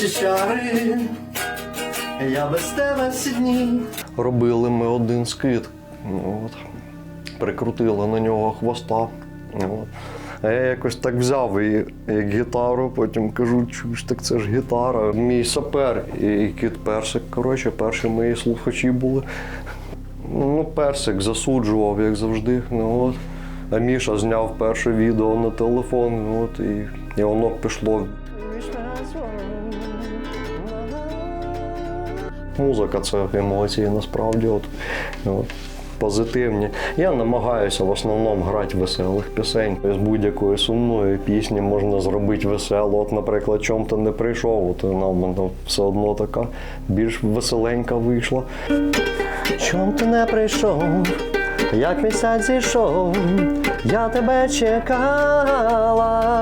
дитячі чари, я без тебе всі дні. Робили ми один скид. Ну, От. Прикрутили на нього хвоста. Ну, От. А я якось так взяв і як гітару, потім кажу, чуєш, так це ж гітара. Мій сапер і кіт персик. Коротше, перші мої слухачі були. Ну, персик засуджував, як завжди. Ну, от. А Міша зняв перше відео на телефон, от, і, і воно пішло. Музика це емоції насправді. От, от, позитивні. Я намагаюся в основному грати веселих пісень. З будь-якої сумної пісні можна зробити весело. От, наприклад, чом ти не прийшов, от вона в мене все одно така більш веселенька вийшла. Чом ти не прийшов? Як місяць зійшов, я тебе чекала.